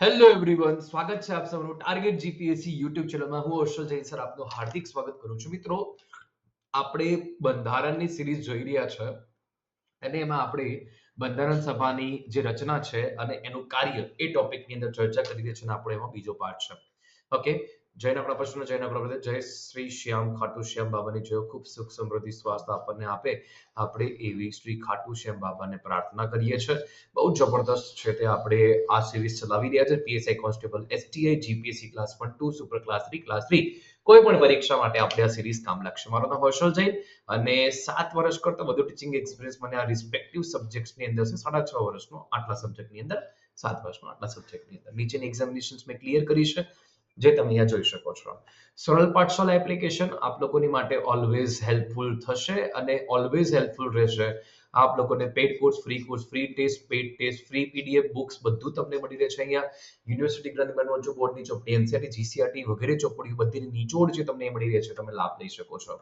Hello everyone સ્વાગત છે આપ સૌનું ટાર્ગેટ જીપીએસસી યુટ્યુબ ચેનલમાં. હું હર્ષલ જૈન સર આપનું હાર્દિક સ્વાગત કરું છું. મિત્રો, આપણે બંધારણની સિરીઝ જોઈ રહ્યા છે અને એમાં આપણે બંધારણ સભાની જે રચના છે અને એનું કાર્ય એ ટોપિકની અંદર ચર્ચા કરી રહ્યા છે અને આપણો એમાં બીજો પાર્ટ છે. ઓકે જયના આપણા પ્રશ્ન જયના આપણા જય શ્રી શ્યામ ખાટુ શ્યામ બાબાની જય. ખૂબ સુખ સમૃદ્ધિ સ્વાસ્થ્ય આપણને આપે. આપણે એવી શ્રી ખાટુ શ્યામ બાબાને પ્રાર્થના કરીએ છીએ. બહુ જબરદસ્ત છે તે આપણે આ સિરીઝ ચલાવી રહ્યા છે. PSI constable STI GPSC class one two super class three class three કોઈ પણ પરીક્ષા માટે આપણે આ સિરીઝ કામ લાગશે. મારો નામ હર્ષલ જૈન અને સાત વર્ષ કરતા વધુ ટીચિંગ એક્સપિરિયન્સ મને આ રિસ્પેક્ટિવ સબ્જેક્ટ્સની અંદર છે. સાડા છ વર્ષનો આટલા સબ્જેક્ટની અંદર, સાત વર્ષનો આટલા સબ્જેક્ટની અંદર. નીચેની એક્ઝામિનેશન્સ મેં ક્લિયર કરી છે. જે તમે અહીંયા જોઈ શકો છો. સરળ પાઠશાળા એપ્લિકેશન આપ લોકોની માટે ઓલવેઝ હેલ્પફુલ થશે અને ઓલવેઝ હેલ્પફુલ રહેશે. આપ લોકોને paid course free course free test paid test free PDF books બધું તમને મળી રહેશે અહીંયા. યુનિવર્સિટી ગ્રંથ બનવાનો બોર્ડની ચોપડી એનસીઆરટી જીસીઆરટી વગેરે ચોપડીઓ બધીની નીચોડ જે તમને મળી રહે છે, તમે લાભ લઈ શકો છો.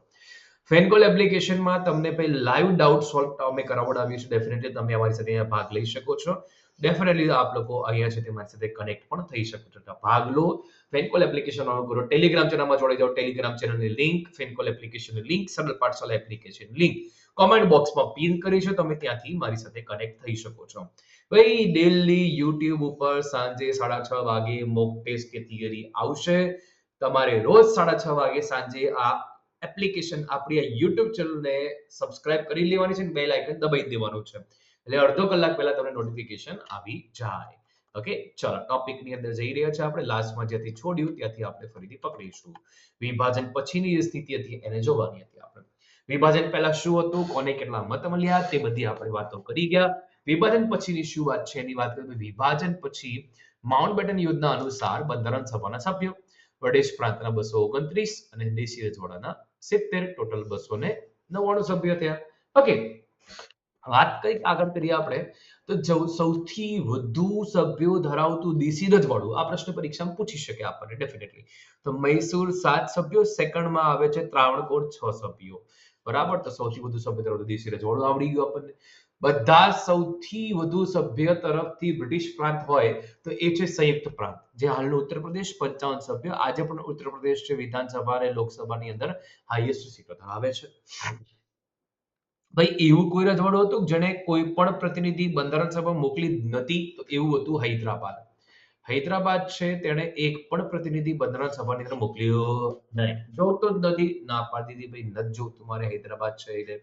ફેનકોલ એપ્લિકેશનમાં તમને ભાઈ લાઈવ ડાઉટ સોલ્વ અમે કરાવડાવીએ છીએ. ડેફિનેટલી તમે અમારી સાથે અહીંયા ભાગ લઈ શકો છો. ડેફિનેટલી આપ લોકો અહીંયા છે તે મારી સાથે કનેક્ટ પણ થઈ શકો છો. ભાગ લો. ફેનકોલ એપ્લિકેશન ઓન કરો ટેલિગ્રામ ચેનલમાં જોડાઈ જાઓ. ટેલિગ્રામ ચેનલની લિંક ફેનકોલ એપ્લિકેશનની link Saral Pathshala application link comment બોક્સમાં પિન કરી છે. તમે ત્યાંથી મારી સાથે કનેક્ટ થઈ શકો છો. ભાઈ ડેલી યુટ્યુબ ઉપર સાંજે સાડા છ વાગે મોક ટેસ્ટ કે થિયરી આવશે. તમારે રોજ સાડા છ વાગે સાંજે આ એપ્લિકેશન આપણી આ યુટ્યુબ ચેનલને સબસ્ક્રાઇબ કરી લેવાની છે અને બેલ આઇકન દબાઈ દેવાનું છે. એટલે અડધો કલાક પહેલા તમને નોટિફિકેશન આવી જાય. ઓકે ચલો ટોપિકની અંદર જઈ રહ્યા છે આપણે. લાસ્ટમાં જ્યાંથી છોડ્યું, ત્યાંથી આપણે ફરીથી પકડીશું. વિભાજન પછીની જે સ્થિતિ હતી, એને જોવાની હતી આપણે. વિભાજન પહેલા શું હતું? કોને કેટલા મત મળ્યા? તે બધી આપણે વાતો કરી ગયા. વિભાજન પછીની શું વાત છે? એની વાત કરીએ વિભાજન પછી માઉન્ટ બેટન યુદ્ધના અનુસાર બંધારણ સભાના સભ્યો, વડેશ પ્રાંતના બસો ઓગણત્રીસ અને દેશી રજવાડાના સિત્તેર. ટોટલ બસો ને નવ્વાણું સભ્યો થયા. ઓકે વાત કંઈક આગળ કરીએ આપણે, તો સૌથી વધુ સભ્યો ધરાવતું દેશી રજવાડું, આ પ્રશ્ન પરીક્ષામાં પૂછી શકે આપણને ડેફિનેટલી તો મૈસૂર સાત સભ્યો, સેકન્ડમાં આવે છે ત્રાવણકોર છ સભ્યો. બરાબર? તો સૌથી વધુ સભ્ય ધરાવતું દેશી રજવાડું આવડી ગયું આપણને. બધા સૌથી વધુ સભ્ય તરફથી બ્રિટિશ પ્રાંત હોય, તો એ છે સંયુક્ત પ્રાંત. જે હાલનું ઉત્તર પ્રદેશ, પંચાવન સભ્ય. આજે પણ ઉત્તર પ્રદેશ છે, વિધાનસભા અને લોકસભાની અંદર હાઈએસ્ટ સીટો ધરાવે છે. ભાઈ, એવું કોઈ રજવાડું હતું? જેને કોઈ પણ પ્રતિનિધિ બંધારણ સભા મોકલી નથી, તો એવું હતું હૈદરાબાદ. હૈદરાબાદ છે, તેણે એક પણ પ્રતિનિધિ બંધારણ સભાની અંદર મોકલ્યો નહીં. જોતો જ નથી. ના પાડી દીધી. ભાઈ, નથી જોતું મારે હૈદરાબાદ છે એટલે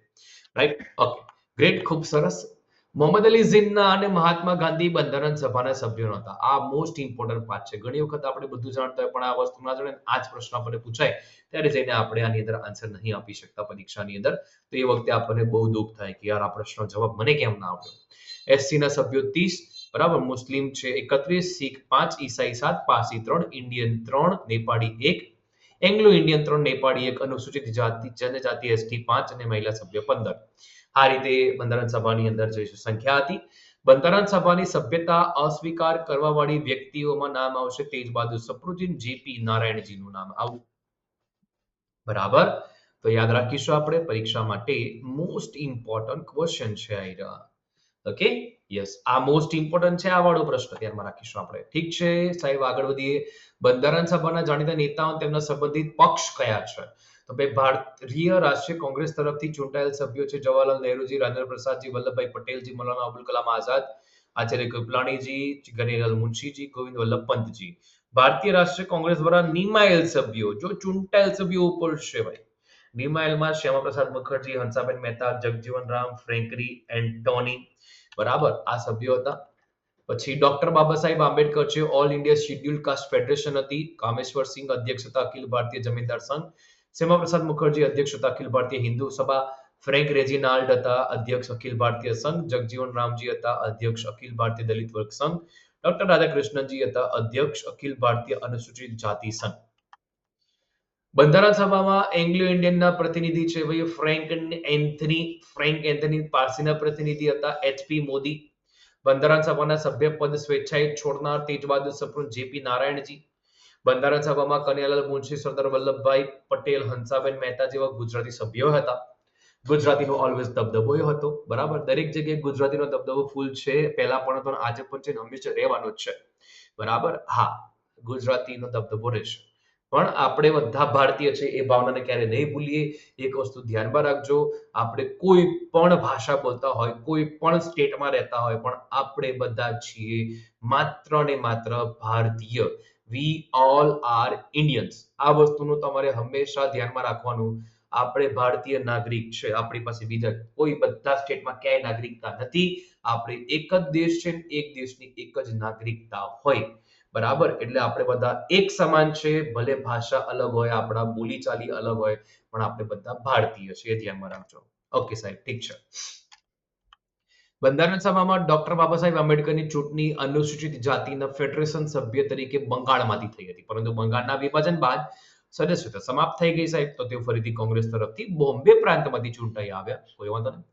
રાઈટ ઓકે ગ્રેટ ખૂબ સરસ. મોહમ્મદ અલી ઝિન્ના અને મહાત્મા ગાંધી બંધારણ સભાના સભ્યો નહોતા. આ મોસ્ટ ઇમ્પોર્ટન્ટ પાર્ટ છે. ઘણી વખત આપણે બધું જાણતા હોય, પણ આ વસ્તુ ના જાણે આ જ પ્રશ્ન આપણને પૂછાય, ત્યારે જઈને આપણે આની અંદર આન્સર નહીં આપી શકતા પરીક્ષાની અંદર. તો એ વખતે આપણને બહુ દુઃખ થાય કે યાર, આ પ્રશ્નનો જવાબ મને કેમ ના આવ્યો એસસી ના સભ્યો ત્રીસ, બરાબર? મુસ્લિમ છે એકત્રીસ, શીખ પાંચ, ઈસાઈ સાત, પારસી ત્રણ, ઇન્ડિયન ત્રણ, નેપાળી એક એંગ્લો ઇન્ડિયન ત્રણ, નેપાળી એક, અનુસૂચિત જાતિ, જનજાતિ એસટી પાંચ અને મહિલા સભ્ય પંદર. આ રીતે બંધારણ સભાની અંદર જે સંખ્યા હતી. બંધારણ સભાની સભ્યતા અસ્વીકાર કરવા વાળી વ્યક્તિઓમાં નામ આવશે. તેજ બહાદુર સપ્રુદ્દીન જેપી નારાયણજીનું નામ આવું. બરાબર? તો યાદ રાખીશું આપણે, પરીક્ષા માટે મોસ્ટ ઇમ્પોર્ટન્ટ ક્વેશ્ચન છે આ ઓકે યસ આ મોસ્ટ ઇમ્પોર્ટન્ટ છે આ વાળો પ્રશ્ન ધ્યાનમાં રાખીશું આપણે. ઠીક છે? સાહેબ, આગળ વધીએ. બંધારણ સભાના જાણીતા નેતાઓ તેમના સંબંધિત પક્ષ કયા છે? તો ભાઈ ભારતીય રાષ્ટ્રીય કોંગ્રેસ તરફથી ચૂંટાયેલ સભ્યો છે જવાહરલાલ નહેરુજી, રાજેન્દ્ર પ્રસાદજી, વલ્લભભાઈ પટેલજી, મૌલાના અબુલ કલામ આઝાદ, આચાર્ય કૃપલાણીજી ગનેલાલ મુનશીજી, ગોવિંદ વલ્લભ પંતજી ભારતીય રાષ્ટ્રીય કોંગ્રેસ દ્વારા નિમાયેલ સભ્યો, જો ચૂંટાયેલ સભ્યો ઉપર છે ભાઈ? નિમાયેલમાં શ્યામાપ્રસાદ મુખર્જી, હંસાબેન મહેતા, જગજીવન રામ, ફ્રેન્કરી એન્ટોની, બરાબર? આ સભ્યો હતા. પછી ડોક્ટર બાબા સાહેબ આંબેડકર છે, all India scheduled caste federation હતી. કામેશ્વર સિંહ અધ્યક્ષ હતા અખિલ ભારતીય જમીનદાર સંઘ. શ્યામા પ્રસાદ મુખર્જી અધ્યક્ષ હતા અખિલ ભારતીય હિન્દુ સભા ફ્રેન્ક રેજિનાલ્ડ હતા અધ્યક્ષ અખિલ ભારતીય સંઘ જગજીવન રામજી હતા અધ્યક્ષ અખિલ ભારતીય દલિત વર્ગ સંઘ ડોક્ટર રાધાકૃષ્ણજી હતા અધ્યક્ષ અખિલ ભારતીય અનુસૂચિત જાતિ સંઘ બંધારણ સભામાં એંગ્લો ઇન્ડિયનના પ્રતિનિધિ છે ભાઈ ફ્રેન્ક એન્થની ફ્રેન્ક એન્થની પારસીના પ્રતિનિધિ હતા એચપી મોદી બંધારણ સભાના સભ્ય પદ સ્વેચ્છાએ છોડનાર તેજબહાદુર સપ્રુન જેપી નારાયણજી બંધારણ સભામાં કનૈયાલાલ મુનશી, સરદાર વલ્લભભાઈ પટેલ, હંસાબેન મહેતા જેવા ગુજરાતી સભ્યો હતા. ગુજરાતીનો ઓલવેઝ દબદબો હતો, બરાબર? દરેક જગ્યાએ ગુજરાતીનો દબદબો ફૂલ છે. પહેલા પણ હતો આજે પણ છે હંમેશા રહેવાનો જ છે. બરાબર? હા, ગુજરાતીનો દબદબો રહેશે. પણ આપણે બધા ભારતીય છે એ ભાવનાને ક્યારે નહીં ભૂલીએ. એક વસ્તુ ધ્યાનમાં રાખજો, આપણે કોઈ પણ ભાષા બોલતા હોય, કોઈ પણ સ્ટેટમાં રહેતા હોય, પણ આપણે બધા છીએ માત્ર ને માત્ર ભારતીય. વી ઓલ આર ઇન્ડિયન્સ આ વસ્તુનું તમારે હંમેશા ધ્યાનમાં રાખવાનું. આપણે ભારતીય નાગરિક છે, આપણી પાસે બીજા કોઈ બધા સ્ટેટમાં ક્યાંય નાગરિકતા નથી. આપણે એક જ દેશ છે એક દેશની એક જ નાગરિકતા હોય. બરાબર? એટલે આપણે બધા એક સમાન છે, ભલે ભાષા અલગ હોય, આપણા બોલીચાલી અલગ હોય, પણ આપણે બધા ભારતીય છીએ ધ્યાનમાં રાખજો. ઓકે સાહેબ, ઠીક છે. બંધારણ સભામાં ડોક્ટર બાબા સાહેબ આંબેડકરની ચૂંટણી અનુસૂચિત જાતિના ફેડરેશન સભ્ય તરીકે બંગાળમાંથી થઈ હતી. પરંતુ બંગાળના વિભાજન બાદ સદસ્યતા સમાપ્ત થઈ ગઈ સાહેબ. તો તેઓ ફરીથી કોંગ્રેસ તરફથી બોમ્બે પ્રાંતમાંથી ચૂંટાઈ આવ્યા. કોઈ વાંધો નહીં.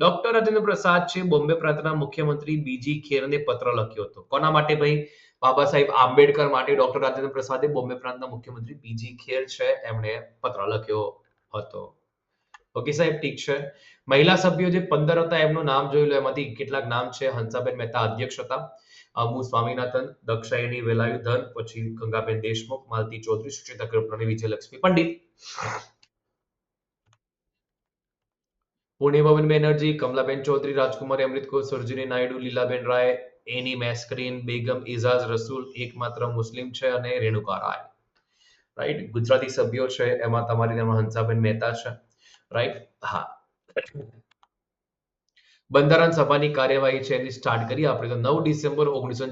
ડોક્ટર રાજેન્દ્ર પ્રસાદ છે, બોમ્બે પ્રાંતના મુખ્યમંત્રી બીજી ખેરને પત્ર લખ્યો હતો. કોના માટે ભાઈ? બાબા સાહેબ આંબેડકર માટે. ડોક્ટર રાજેન્દ્ર પ્રસાદે બોમ્બે પ્રાંતના મુખ્યમંત્રી બીજી ખેર છે, એમણે પત્ર લખ્યો હતો. ઓકે સાહેબ, ઠીક છે. મહિલા સભ્યો જે પંદર હતા, એમનું નામ જોઈ એમાંથી કેટલાક નામ છે. હંસાબેન મહેતા અધ્યક્ષ હતા. અમુ સ્વામીનાથન, દક્ષાયણી વેલાયુધન, પછી ગંગાબેન દેશમુખ, માલતી ચૌધરી, સુચિતા કૃપલાણી, વિજયલક્ષ્મી પંડિત. પુણ્યભવન બેનર્જી, કમલાબેન ચૌધરી, રાજકુમારી અમૃત કૌર સરજીની નાયડુ, લીલાબેન રાય, એની મેસ્કરીન બેગમ ઇઝાઝ રસૂલ, એકમાત્ર મુસ્લિમ છે અને રેણુકા રાય. રાઈટ? ગુજરાતી સભ્યો છે. એમાં તમારી હંસાબેન મહેતા છે. રાઈટ હા. બંધારણ સભાની કાર્યવાહી છે એની સ્ટાર્ટ કરી આપણે તો નવ ડિસેમ્બર ઓગણીસો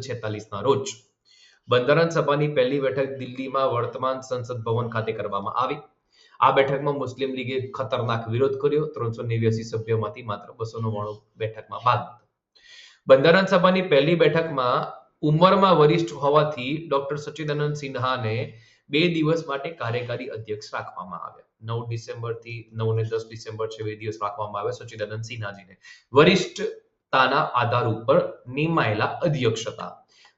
ના રોજ બંધારણ સભાની પહેલી બેઠક દિલ્હીમાં વર્તમાન સંસદ ભવન ખાતે કરવામાં આવી. આ બેઠકમાં મુસ્લિમ લીગે ખતરનાક વિરોધ કર્યો. ત્રણસો નેવ્યાસી સભ્યોમાંથી માત્ર બસો નવ્વાણું બેઠકમાં ભાગ બંધારણ સભાની પહેલી બેઠકમાં ઉંમરમાં વરિષ્ઠ હોવાથી ડોક્ટર સચ્ચિદાનંદ સિન્હાને બે દિવસ માટે કાર્યકારી અધ્યક્ષ રાખવામાં આવ્યા. નવ ડિસેમ્બરથી નવ ને દસ ડિસેમ્બર છે, બે દિવસ રાખવામાં આવ્યા સચ્ચિદાનંદ સિન્હાજીને. વરિષ્ઠતાના આધાર ઉપર નિમાયેલા અધ્યક્ષ હતા.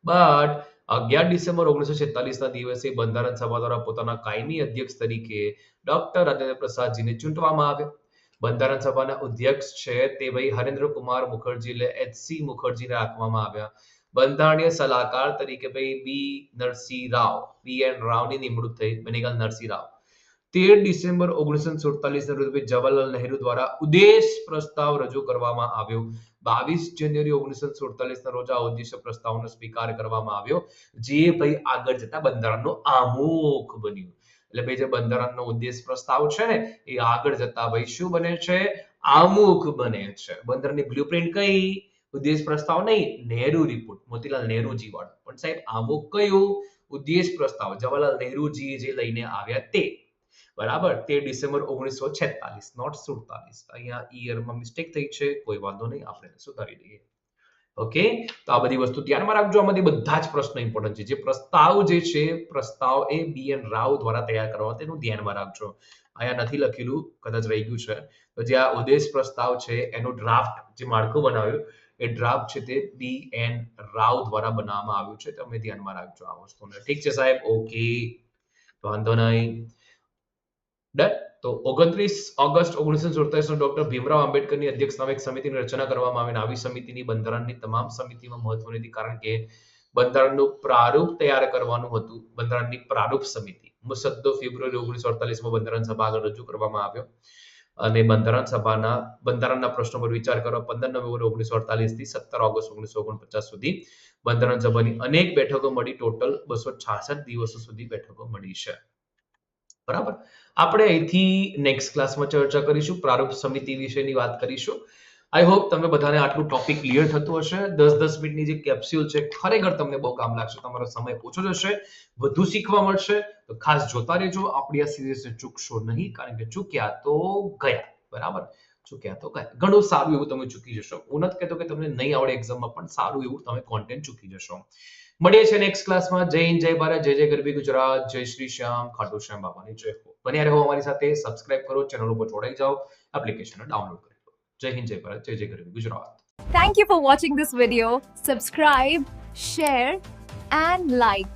બટ અગિયાર ડિસેમ્બર ઓગણીસો છેતાલીસ ના દિવસે બંધારણ સભા દ્વારા પોતાના કાયમી અધ્યક્ષ તરીકે ડોક્ટર રાજેન્દ્ર પ્રસાદજીને ચૂંટવામાં આવ્યા. બંધારણ સભાના અધ્યક્ષ છે તે ભાઈ હરેન્દ્ર કુમાર મુખર્જી એટલે એચસી મુખર્જીને રાખવામાં આવ્યા. બંધારણીય સલાહકાર તરીકે ભાઈ B Narasimha Rao B N રાવની નિમણૂક થઈ, બનેગા નરસિંહ રાવ તેર ડિસેમ્બર ઓગણીસો સુડતાલીસ ના જવાહરલાલ નહેરુ દ્વારા ઉદ્દેશ પ્રસ્તાવ રજૂ કરવામાં આવ્યો. બાવીસ જાન્યુઆરી ઓગણીસો સુડતાલીસ ના રોજ આ ઉદ્દેશ પ્રસ્તાવનો સ્વીકાર કરવામાં આવ્યો. જે ભાઈ આગળ જતા બંધારણનો આમુખ બન્યું. એટલે ભાઈ જે બંધારણનો ઉદ્દેશ પ્રસ્તાવ છે ને, એ આગળ જતા ભાઈ શું બને છે? આમુખ બને છે. બંધારણની બ્લુપ્રિન્ટ કઈ? ઉદ્દેશ પ્રસ્તાવ નહીં, નહેરુ રિપોર્ટ મોતીલાલ નહેરુજી વાળો. પણ સાહેબ, આવો કયો ઉદ્દેશ પ્રસ્તાવ? જવાહરલાલ નહેરુજી જે લઈને આવ્યા તે. બરાબર? તે ડિસેમ્બર ઓગણીસો છેતાલીસ નોટ સુડતાલીસ. અહીંયા ઈયરમાં મિસ્ટેક થઈ છે, કોઈ વાંધો નહીં, આપણે સુધારી લઈએ ઓકે તો આ બધી વસ્તુ ધ્યાનમાં રાખજો. આમાંથી બધા જ પ્રશ્ન ઇમ્પોર્ટન્ટ છે. જે પ્રસ્તાવ જે છે, પ્રસ્તાવ એ બી એન રાવ દ્વારા તૈયાર કરવા તેનું ધ્યાનમાં રાખજો. અહીંયા નથી લખેલું, કદાચ રહી ગયું છે. તો જે આ ઉદ્દેશ પ્રસ્તાવ છે, એનું ડ્રાફ્ટ જે માળખું બનાવ્યું એ ડ્રાફ્ટ છે તે બી એન રાવ દ્વારા બનાવવામાં આવ્યું છે. તમે ધ્યાનમાં રાખજો આ વસ્તુને. ઠીક છે સાહેબ? ઓકે. વાંધો નહીં. ડન. તો ઓગણત્રીસ ઓગસ્ટ ઓગણીસો સુડતાલીસ ડોક્ટર ભીમરાવ આંબેડકરની અધ્યક્ષતામાં એક સમિતિની રચના કરવામાં આવી આવી સમિતિની બંધારણની તમામ સમિતિમાં મહત્વની હતી કારણ કે બંધારણનું પ્રારૂપ તૈયાર કરવાનું હતું. બંધારણની પ્રારૂપ સમિતિ. મુસદ્દો ફેબ્રુઆરી ઓગણીસો અડતાલીસમાં બંધારણ સભા આગળ રજૂ કરવામાં આવ્યો. અને બંધારણ સભાના, બંધારણના પ્રશ્નો પર વિચાર કરવા પંદર નવેમ્બર ઓગણીસો અડતાલીસથી સત્તર ઓગસ્ટ ઓગણીસો ઓગણપચાસ સુધી બંધારણ સભાની અનેક બેઠકો મળી. ટોટલ બસો છાસઠ દિવસો સુધી બેઠકો મળી છે. બરાબર? આપણે અહીંથી નેક્સ્ટ ક્લાસમાં ચર્ચા કરીશું. પ્રારૂપ સમિતિ વિશેની વાત કરીશું. આઈ હોપ તમે બધાને આટલું ટોપિક ક્લિયર થતું હશે. દસ દસ મિનિટની જે કેપ્સ્યુલ છે, ખરેખર તમને બહુ કામ લાગશે. તમારો સમય ઓછો જશે, વધુ શીખવા મળશે. તો ખાસ જોતા રહેજો. આપણી આ સિરીઝને ચૂકશો નહીં, કારણ કે ચૂક્યા તો ગયા. બરાબર? ચૂક્યા તો ગયા. ઘણું સારું એવું તમે ચૂકી જશો. હું નથી કહેતો કે તમને નહીં આવડે એક્ઝામમાં પણ સારું એવું તમે કોન્ટેન્ટ ચૂકી જશો. મળીએ છીએ નેક્સ્ટ ક્લાસમાં જય હિન્દ, જય ભારત, જય જય ગરબી ગુજરાત, જય શ્રી શ્યામ, ખાટુ શ્યામ બાબાની જય હો. બન્યા રહો અમારી સાથે. સબસ્ક્રાઇબ કરો, ચેનલ ઉપર જોડાઈ જાઓ. એપ્લિકેશન ડાઉનલોડ કરી. Jai Hind, Jai Bharat, Jai Jai Garib, Gujarat. Thank you for watching this video. Subscribe, share and like.